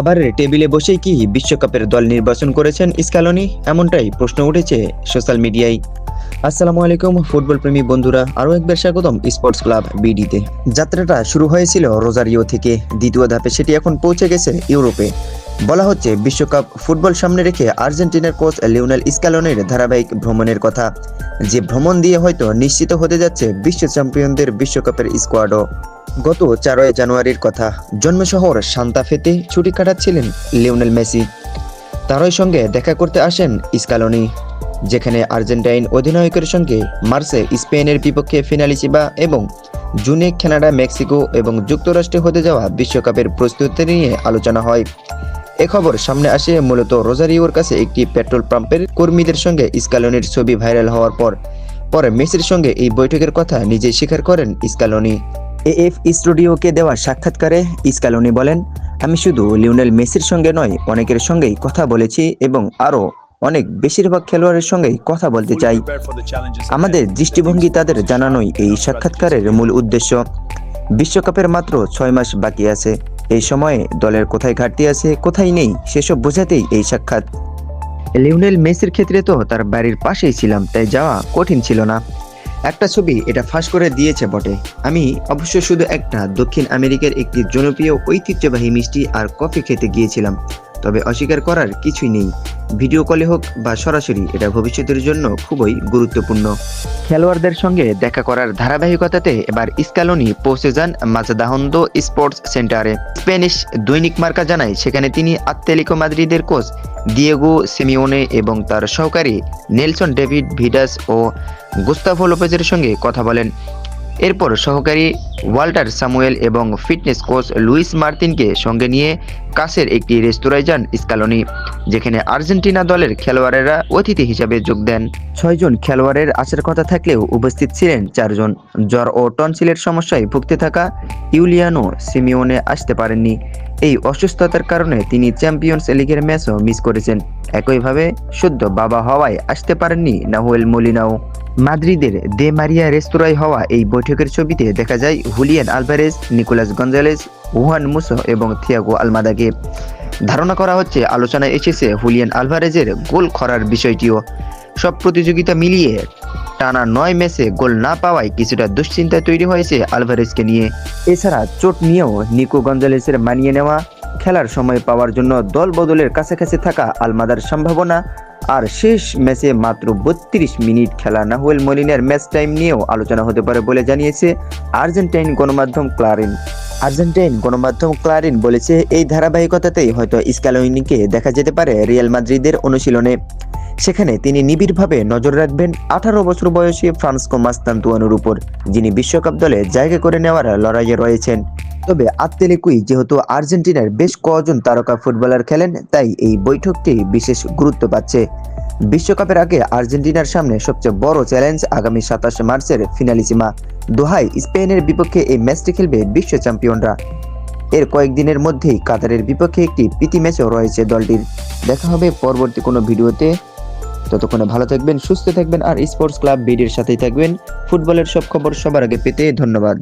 খাবারের টেবিলে বসেই কি বিশ্বকাপের দল নির্বাচন করেছেন স্ক্যালোনি এমনটাই প্রশ্ন উঠেছে সোশ্যাল মিডিয়ায়। আসসালামু আলাইকুম ফুটবল প্রেমী বন্ধুরা। আরও একবার স্বাগতম স্পোর্টস ক্লাব বিডিতে। যাত্রাটা শুরু হয়েছিল রোজারিও থেকে। দ্বিতীয় ধাপে সেটি এখন পৌঁছে গেছে ইউরোপে। বলা হচ্ছে বিশ্বকাপ ফুটবল সামনে রেখে আর্জেন্টিনার কোচ লিওনেল স্ক্যালোনের ধারাবাহিক ভ্রমণের কথা। যে ভ্রমণ দিয়ে হয়তো নিশ্চিত হতে যাচ্ছে বিশ্ব চ্যাম্পিয়নদের বিশ্বকাপের স্কোয়াডও। গত চারই জানুয়ারির কথা। জন্মশহর সান্তাফেতে ছুটি কাটাচ্ছিলেন লিওনেল মেসি। তারই সঙ্গে দেখা করতে আসেন স্কালোনি যেখানে আর্জেন্টাইন অধিনায়কের সঙ্গে মার্সে স্পেনের বিপক্ষে ফিনালিসিবা এবং জুনে কানাডা মেক্সিকো এবং যুক্তরাষ্ট্রে হতে যাওয়া বিশ্বকাপের প্রস্তুতি নিয়ে আলোচনা হয়। এ খবর সামনে আসে মূলত রোজারিওর কাছে একটি পেট্রোল পাম্পের কর্মীদের সঙ্গে স্কালোনির ছবি ভাইরাল হওয়ার পর। পরে মেসির সঙ্গে এই বৈঠকের কথা নিজেই স্বীকার করেন স্কালোনি এএফ স্টুডিওকে দেওয়া সাক্ষাৎকারে স্কালোনি বলেন, আমি শুধু লিওনেল মেসির সঙ্গে নয়, অনেকের সঙ্গেই কথা বলেছি এবং আরও অনেক বেশিরভাগ খেলোয়াড়ের সঙ্গেই কথা বলতে চাই। আমাদের দৃষ্টিভঙ্গি তাদের জানানোই এই সাক্ষাৎকারের মূল উদ্দেশ্য। বিশ্বকাপের মাত্র ছয় মাস বাকি আছে। এই সময়ে দলের কোথায় ঘাটতি আছে, কোথায় নেই, সেসব বোঝাতেই এই সাক্ষাৎ। লিওনেল মেসির ক্ষেত্রে তো তার বাড়ির পাশেই ছিলাম, তাই যাওয়া কঠিন ছিল না। একটা ছবি এটা ফাঁস করে দিয়েছে বটে। আমি অবশ্য শুধু একটা, দক্ষিণ আমেরিকার একটি জনপ্রিয় ঐতিহ্যবাহী মিষ্টি আর কফি খেতে গিয়েছিলাম, তবে অস্বীকার করার কিছুই নেই। ভিডিও কলে হোক বা সরাসরি, এটা ভবিষ্যতের জন্য খুবই গুরুত্বপূর্ণ। খেলোয়াড়দের সঙ্গে দেখা করার ধারাবাহিকতাতে এবার স্কালোনি পৌঁছে যান মাজাদাহন্দ স্পোর্টস সেন্টারে। স্প্যানিশ দৈনিক মার্কা জানায়, সেখানে তিনি আত্তেলিকো মাদ্রিদের কোচ, দিয়েগো সেমিওনে এবং তার সহকারী নেলসন ডেভিড ভিডাস ও গুস্তাভো লোপেজের সঙ্গে কথা বলেন। এরপর সহকারী ওয়াল্টার সামুয়েল এবং ফিটনেস কোচ লুইস মার্তিনকে সঙ্গে নিয়ে কাছের একটি রেস্তোরাঁয় যান স্কালোনি, যেখানে আর্জেন্টিনা দলের খেলোয়াড়েরা অতিথি হিসাবে যোগ দেন। ছয়জন খেলোয়াড়ের আসার কথা থাকলেও উপস্থিত ছিলেন চারজন জ্বর ও টনসিলের সমস্যায় ভুগতে থাকা ইউলিয়ানো সিমিওনে আসতে পারেননি। এই অসুস্থতার কারণে তিনি চ্যাম্পিয়ন্স লিগের ম্যাচও মিস করেছেন। একইভাবে শুদ্ধ বাবা হওয়ায় আসতে পারেননি নাহুয়েল মলিনাও। মাদ্রিদের দে মারিয়া রেস্তোরাঁয় হওয়া এই বৈঠকের ছবিতে দেখা যায় Julian Alvarez, Nicolas Gonzalez Juan Musso এবং থিয়াগো আলমাদাকে। ধারণা করা হচ্ছে, আলোচনায় এসেছে হুলিয়ান আলভারেজের গোল করার বিষয়টিও। সব প্রতিযোগিতা মিলিয়ে টানা নয় ম্যাচে গোল না পাওয়ায় কিছুটা দুশ্চিন্তা তৈরি হয়েছে আলভারেজকে নিয়ে। এছাড়া চোট নিয়েও নিকো গঞ্জালেসের মানিয়ে নেওয়া, খেলার সময় পাওয়ার জন্য দল বদলের কাছাকাছি থাকা আলমাদার সম্ভাবনা আর শেষ ম্যাচে মাত্র বত্রিশ মিনিট খেলা নাহুয়েল মলিনের ম্যাচ টাইম নিয়েও আলোচনা হতে পারে বলে জানিয়েছে আর্জেন্টাইন গণমাধ্যম ক্লারিন। আর্জেন্টাইন গণমাধ্যম ক্লারিন বলেছে, এই ধারাবাহিকতাতেই হয়তো স্ক্যালোইনিকে দেখা যেতে পারে রিয়াল মাদ্রিদের অনুশীলনে। সেখানে তিনি নিবিড়ভাবে নজর রাখবেন আঠারো বছর বয়সী ফ্রান্সকো মাস্তান্তুয়ানোর উপর, যিনি বিশ্বকাপ দলে জায়গা করে নেওয়ার লড়াইয়ে রয়েছেন। তবে আত্মেলিকুই যেহেতু আর্জেন্টিনার বেশ কজন তারকা ফুটবলার খেলেন, তাই এই বৈঠকটি বিশেষ গুরুত্ব পাচ্ছে। বিশ্বকাপের আগে আর্জেন্টিনার সামনে সবচেয়ে বড় চ্যালেঞ্জ আগামী সাতাশে মার্চের ফিনালিসিমা। দোহায়, স্পেনের বিপক্ষে এই ম্যাচটি খেলবে বিশ্ব চ্যাম্পিয়নরা। এর কয়েকদিনের মধ্যেই কাতারের বিপক্ষে একটি প্রীতি ম্যাচও রয়েছে দলটির। দেখা হবে পরবর্তী কোনো ভিডিওতে। ততক্ষণে ভালো থাকবেন, সুস্থ থাকবেন আর স্পোর্টস ক্লাব বিডির সাথেই থাকবেন। ফুটবলের সব খবর সবার আগে পেতে ধন্যবাদ।